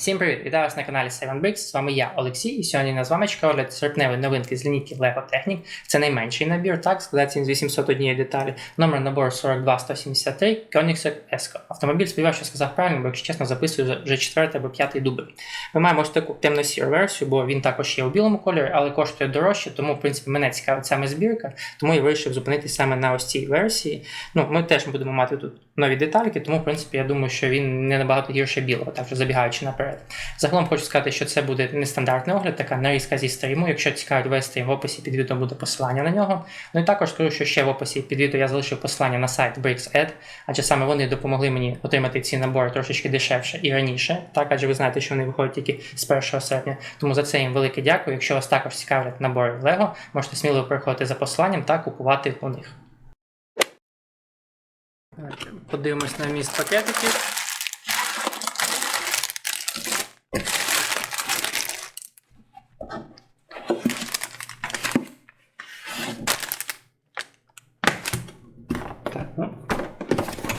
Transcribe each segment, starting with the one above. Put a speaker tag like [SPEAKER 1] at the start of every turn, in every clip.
[SPEAKER 1] Всім привіт! Вітаю вас на каналі 7bricks. З вами я, Олексій, і сьогодні на з вами чекаю огляд серпневої новинки з лінійки Lego Technic. Це найменший набір, так, складається з 801 деталі. Номер набору 42173 Koenigsegg Esco. Автомобіль сподіваюся, що сказав правильно, бо якщо чесно, записую вже четвертий або п'ятий дубль. Ми маємо ось таку темно-сіру версію, бо він також є у білому кольорі, але коштує дорожче, тому в принципі мене цікавить саме збірка, тому я вирішив зупинитися саме на ось цій версії. Ну, ми теж будемо мати тут нові детальки, тому в принципі я думаю, що він не набагато гірше білого, так що забігаючи наперед. Загалом хочу сказати, що це буде нестандартний огляд, така нарізка зі стріму. Якщо цікавить весь стрім, в описі під відео буде посилання на нього. Ну і також скажу, що ще в описі під відео я залишив посилання на сайт BricksEd, адже саме вони допомогли мені отримати ці набори трошечки дешевше і раніше. Так, адже ви знаєте, що вони виходять тільки з 1 серпня. Тому за це їм велике дякую. Якщо вас також цікавлять набори Lego, можете сміливо переходити за посиланням та купувати у них. Подивимось на вміст пакетиків. Ну.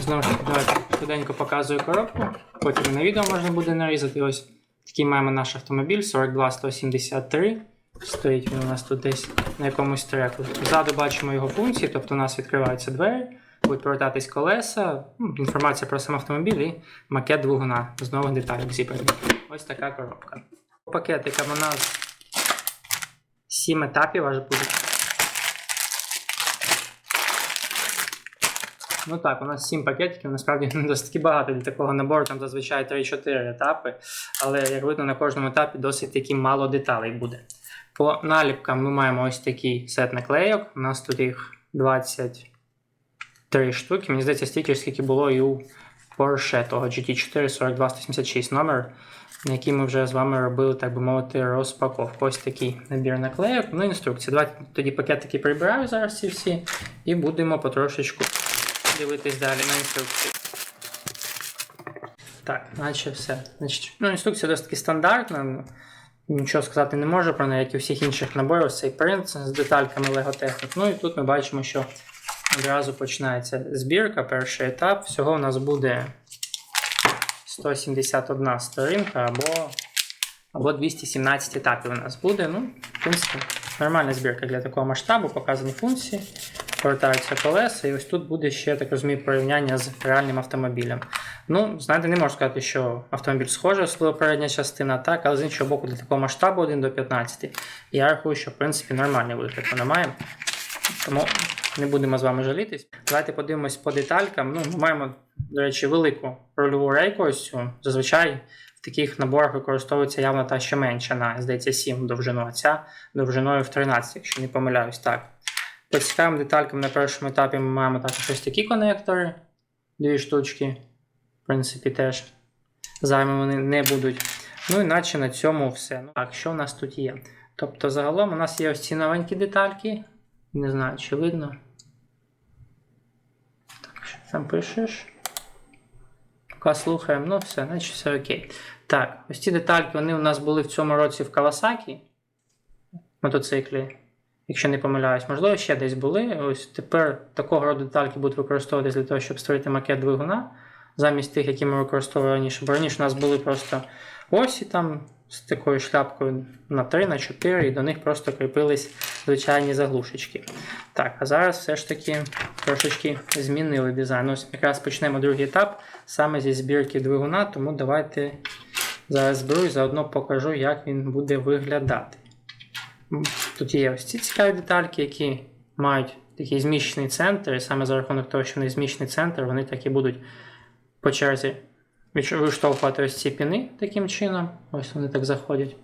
[SPEAKER 1] Знову ж давайте швиденько показую коробку. Потім на відео можна буде нарізати. Ось такий маємо наш автомобіль 42173. Стоїть він у нас тут десь на якомусь треку. Ззаду бачимо його функції, тобто у нас відкриваються двері, будуть повертатись колеса, ну, інформація про сам автомобіль і макет двигуна з нових деталей зібраний. Ось така коробка. По пакетикам у нас 7 етапів аж буде. Ну так, у нас 7 пакетиків, насправді досить багато для такого набору, там зазвичай 3-4 етапи, але як видно, на кожному етапі досить таки мало деталей буде. По наліпкам ми маємо ось такий сет наклейок. У нас тут їх 23 штуки. Мені здається, стільки, ж, скільки було і у Porsche того GT4 42176 номер, на який ми вже з вами робили, так би мовити, розпаковку. Ось такий набір наклейок. Ну, інструкція. Давайте тоді пакетики прибираю зараз ці всі, і будемо потрошечку дивитись далі на інструкцію. Так, наче все. Значить, ну, інструкція досить таки стандартна. Нічого сказати не можу про неї, як і у всіх інших наборів. Цей принт з детальками Technic. Ну і тут ми бачимо, що одразу починається збірка, перший етап. Всього у нас буде 171 сторінка або, або 217 етапів у нас буде. Ну, в принципі, нормальна збірка для такого масштабу, показані функції, повертаються колеса, і ось тут буде ще, так розумію, порівняння з реальним автомобілем. Ну, знаєте, не можу сказати, що автомобіль схожий, особливо передня частина, так, але з іншого боку, для такого масштабу 1 до 15, я рахую, що в принципі нормальний вигляд вона має. Тому не будемо з вами жалітись. Давайте подивимось по деталькам. Ну, ми маємо, до речі, велику рольову рейку. Зазвичай в таких наборах використовується явно та що менша, на, здається, 7 довжину, а ця довжиною в 13, якщо не помиляюсь. Так. По цікавим деталькам на першому етапі ми маємо також ось такі конектори, дві штучки. В принципі, теж займи вони не будуть. Ну, іначе на цьому все. Ну, так, що в нас тут є? Тобто, загалом у нас є ось ці новенькі детальки. Не знаю, чи видно. Так, що там пишеш? Поки слухаємо, ну все, значить все окей. Так, ось ці детальки вони у нас були в цьому році в Кавасакі. Мотоциклі, якщо не помиляюсь, можливо, ще десь були. Ось тепер такого роду детальки будуть використовуватися для того, щоб створити макет двигуна, замість тих, які ми використовували раніше. Бо раніше у нас були просто осі там з такою шляпкою на 3, на 4, і до них просто кріпились звичайні заглушечки. Так, а зараз все ж таки трошечки змінили дизайн. Ось якраз почнемо другий етап саме зі збірки двигуна, тому давайте зараз зберу і заодно покажу, як він буде виглядати. Тут є ось ці цікаві детальки, які мають такий зміщений центр, і саме за рахунок того, що вони зміщений центр, вони так і будуть по черзі виштовхувати ось ці піни таким чином. Ось вони так заходять.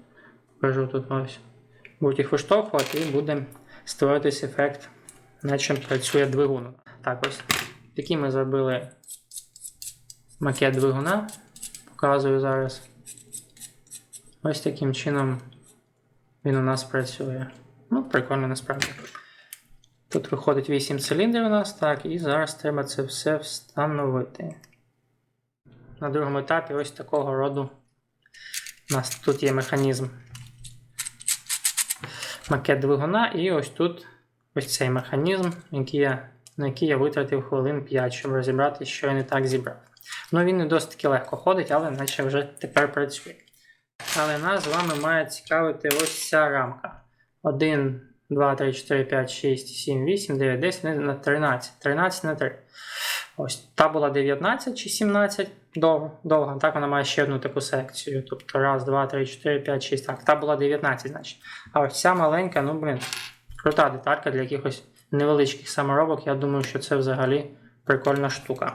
[SPEAKER 1] Покажу тут ось. Будуть їх виштовхувати і буде створитись ефект, наче працює двигун. Так, ось такий ми зробили макет двигуна. Показую зараз. Ось таким чином він у нас працює. Ну, прикольно насправді. Тут виходить 8 циліндрів у нас, так, і зараз треба це все встановити. На другому етапі ось такого роду у нас тут є механізм макет двигуна, і ось тут ось цей механізм, який я, на який я витратив хвилин 5, щоб розібрати, що я не так зібрав. Ну він не досить таки легко ходить, але наче вже тепер працює. Але нас з вами має цікавити ось ця рамка. 1, 2, 3, 4, 5, 6, 7, 8, 9, 10 на 13. 13 на 3. Ось та була 19 чи 17 довго, довго. Так вона має ще одну таку секцію. Тобто раз, два, три, 4, 5, 6. Так, та була 19, значить. А ось ця маленька, ну блин, крута деталька для якихось невеличких саморобок. Я думаю, що це взагалі прикольна штука.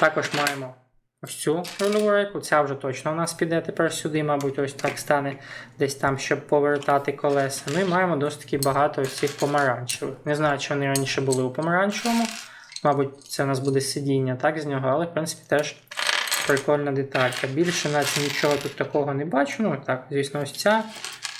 [SPEAKER 1] Також маємо ось цю рульову рейку. Ця вже точно у нас піде тепер сюди, мабуть, ось так стане десь там, щоб повертати колеса. Ну і маємо досить таки багато ось цих помаранчевих. Не знаю, чи вони раніше були у помаранчевому. Мабуть, це у нас буде сидіння так з нього, але в принципі теж прикольна деталька. Більше наче нічого тут такого не бачу. Ну так, звісно, ось ця.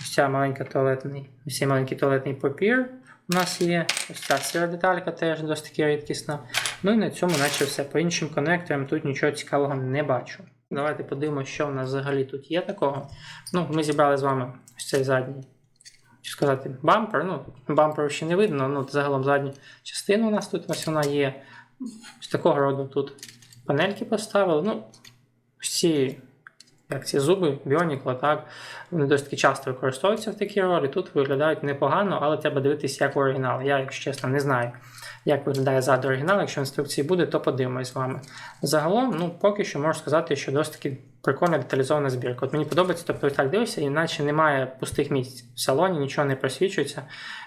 [SPEAKER 1] Ось ця маленька туалетний, ось цей маленький туалетний папір у нас є. Ось ця сіра деталька теж досить таки рідкісна. Ну і на цьому наче все. По іншим коннекторам тут нічого цікавого не бачу. Давайте подивимося, що в нас взагалі тут є такого. Ну, ми зібрали з вами ось цей задній. Чи сказати, бампер. Ну, бамперу ще не видно, ну загалом задню частину у нас тут ось вона є. Ось такого роду тут панельки поставили. Ну, ці, як ці зуби, біонікла, так, вони досить таки часто використовуються в такій ролі. Тут виглядають непогано, але треба дивитися, як в оригіналі. Я, якщо чесно, не знаю, як виглядає ззаду оригінал. Якщо інструкції буде, то подивимось з вами. Загалом, ну, поки що можу сказати, що досить таки прикольна деталізована збірка. От мені подобається, тобто так дивишся, іначе немає пустих місць в салоні, нічого не просвічується.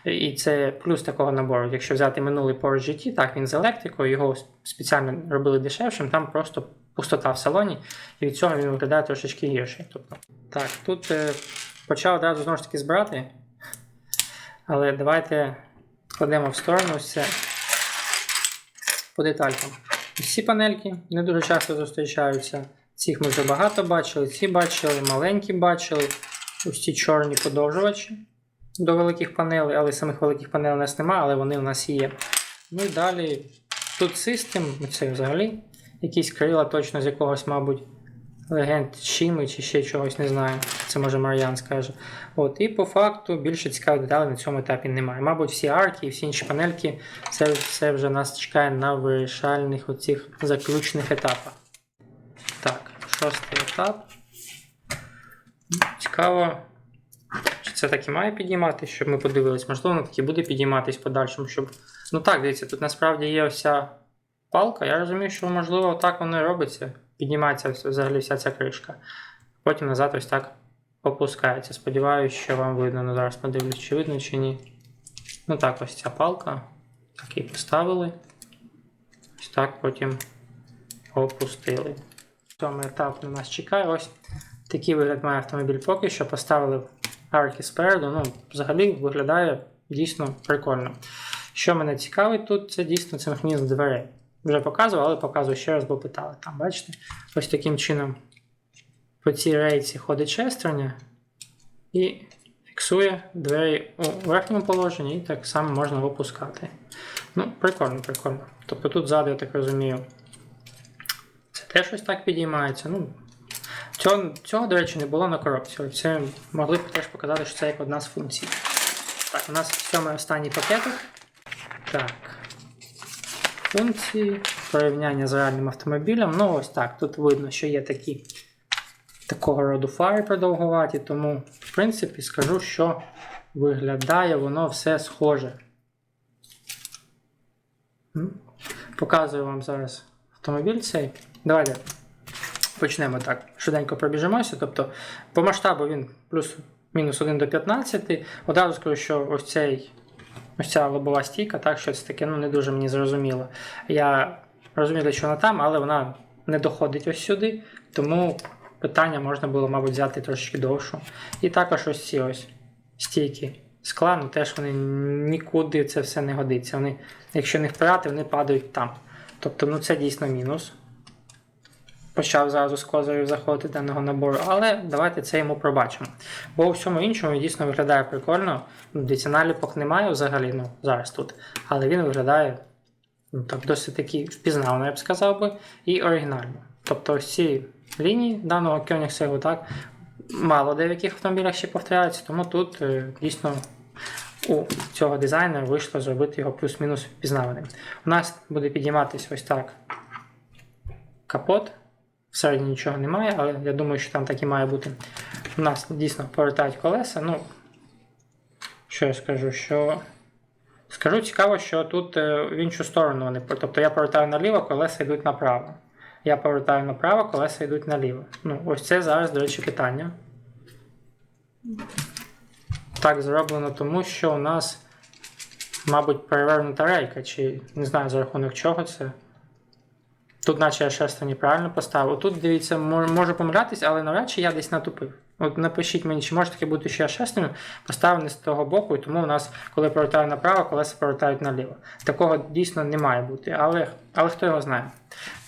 [SPEAKER 1] І це плюс такого набору. Якщо взяти минулий Porsche GT, так він з електрикою, його спеціально робили дешевшим, там просто пустота в салоні, і від цього він виглядає трошечки гірше. Тобто, так, тут е, почав одразу знову ж таки збирати. Але давайте кладемо в сторону все по деталькам. Всі панельки не дуже часто зустрічаються. Цих ми вже багато бачили, ці бачили, маленькі бачили. Ось ці чорні подовжувачі до великих панелей, але самих великих панелей у нас немає, але вони у нас є. Ну і далі тут систем, це взагалі якісь крила точно з якогось, мабуть, легенд Шіми чи ще чогось, не знаю. Це може Мар'ян скаже. От, І по факту більше цікавих деталей на цьому етапі немає. Мабуть, всі арки і всі інші панельки, це все вже нас чекає на вирішальних оцих заключних етапах. Так, шостий етап. Цікаво, чи це так і має підійматися, щоб ми подивились. Можливо, воно так і буде підійматись в подальшому, щоб. Ну так, дивіться, тут насправді є ось ця палка. Я розумію, що можливо так воно і робиться. Піднімається взагалі вся ця кришка. Потім назад ось так опускається. Сподіваюся, що вам видно. Ну, зараз подивлюсь, чи видно, чи ні. Ну так, ось ця палка. Так і поставили. Ось так потім опустили. Сьомий етап на нас чекає. Ось такий вигляд має автомобіль поки що. Поставили арки спереду. Ну, взагалі виглядає дійсно прикольно. Що мене цікавить тут, це дійсно це механізм дверей. Вже показував, але показую ще раз, бо питали. Там, бачите? Ось таким чином по цій рейці ходить шестерня і фіксує двері у верхньому положенні, і так само можна опускати. Ну, прикольно, прикольно. Тобто тут ззаду, я так розумію, теж ось так підіймається. Ну, Цього, цього, до речі, не було на коробці. Це могли б теж показати, що це як одна з функцій. Так, у нас сьомий останній пакетик. Так. Функції, порівняння з реальним автомобілем. Ну, ось так. Тут видно, що є такі такого роду фари продовгуваті, тому, в принципі, скажу, що виглядає воно все схоже. Показую вам зараз автомобіль цей. Давайте почнемо так. Швиденько пробіжимося. Тобто, по масштабу він плюс-мінус 1 до 15. Одразу скажу, що ось цей. Ось ця лобова стійка, так, щось таке ну, не дуже мені зрозуміло. Я розумію, чого вона там, але вона не доходить ось сюди, тому питання можна було, мабуть, взяти трошки довшу. І також ось ці ось стійки скла, ну теж вони нікуди це все не годиться. Вони, якщо не впирати, вони падають там. Тобто, ну це дійсно мінус. Почав зразу з козирів заходити даного набору, але давайте це йому пробачимо. Бо у всьому іншому дійсно виглядає прикольно. Ну, Дивіться, наліпок немає взагалі, ну зараз тут. Але він виглядає ну, так, досить таки впізнавано, я б сказав би, і оригінально. Тобто ось ці лінії даного Koenigsegg так мало де в яких автомобілях ще повторяються, тому тут е, дійсно у цього дизайнера вийшло зробити його плюс-мінус впізнаваним. У нас буде підійматися ось так капот. Всередині нічого немає, але я думаю, що там так і має бути. У нас дійсно повертають колеса. Ну, що я скажу, що. Скажу цікаво, що тут е, в іншу сторону вони. Тобто я повертаю наліво, колеса йдуть направо. Я повертаю направо, колеса йдуть наліво. Ну, ось це зараз, до речі, питання. Так зроблено, тому що у нас, мабуть, перевернута рейка, чи не знаю за рахунок чого це. Тут, наче я шесто неправильно поставив. Тут, дивіться, можу помилятись, але навряд чи я десь натупив. От напишіть мені, чи може таке бути, що я шестим поставив не з того боку, і тому у нас, коли повертаю направо, колеса повертають наліво. Такого дійсно не має бути, але, але хто його знає.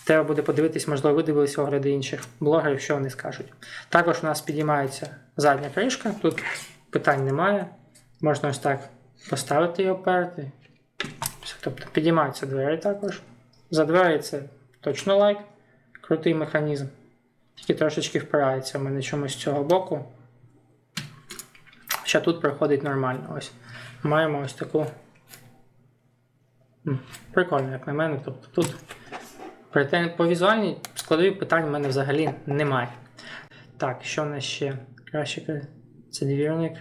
[SPEAKER 1] Треба буде подивитись, можливо, ви дивилися огляди інших блогерів, що вони скажуть. Також у нас підіймається задня кришка, тут питань немає. Можна ось так поставити і оперти. Тобто підіймаються двері також. За двері це точно лайк. Крутий механізм. Тільки трошечки впирається в мене чомусь з цього боку. Ще тут проходить нормально. Ось. Маємо ось таку. Прикольно, як на мене. Тобто тут по візуальній складові питань в мене взагалі немає. Так, що в нас ще? Краще це двірник.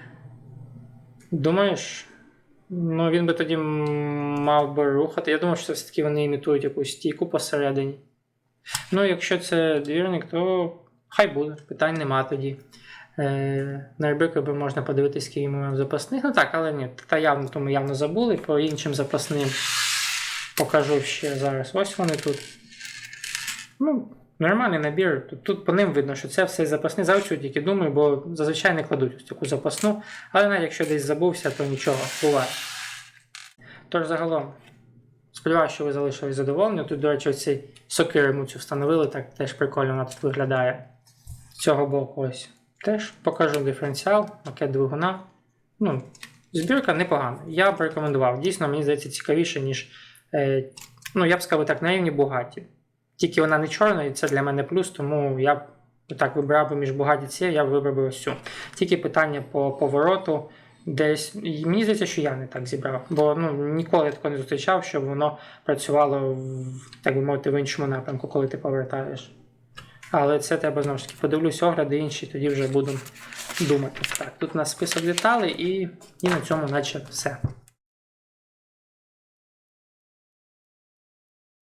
[SPEAKER 1] Думаєш? Ну, він би тоді мав би рухати. Я думаю, що все-таки вони імітують якусь стійку посередині. Ну, якщо це двірник, то хай буде, питань нема тоді. Е, на ребрика би можна подивитися, скільки ми маємо запасних. Ну так, але ні, та явно, то ми явно забули. По іншим запасним покажу ще зараз. Ось вони тут. Ну, нормальний набір. Тут, по ним видно, що це все запасні. За оцю тільки думаю, бо зазвичай не кладуть ось таку запасну. Але навіть якщо десь забувся, то нічого, буває. Тож загалом, сподіваюся, що ви залишились задоволені. Тут, до речі, цей сокири ми цю встановили, так теж прикольно вона тут виглядає. З цього боку ось. Теж покажу диференціал, макет двигуна. Ну, збірка непогана. Я б рекомендував. Дійсно, мені здається, цікавіше, ніж. Е, ну, я б сказав так, на рівні Бугаті. Тільки вона не чорна, і це для мене плюс, тому я так вибирав би між Бугаті цією, я вибрав би ось цю. Тільки питання по повороту. Десь мені здається, що я не так зібрав, бо ну ніколи я такого не зустрічав, щоб воно працювало так би мовити в іншому напрямку, коли ти повертаєш. Але це треба знову ж таки подивлюсь огляди інші, тоді вже буду думати. Так, тут у нас список деталей і, і на цьому наче все.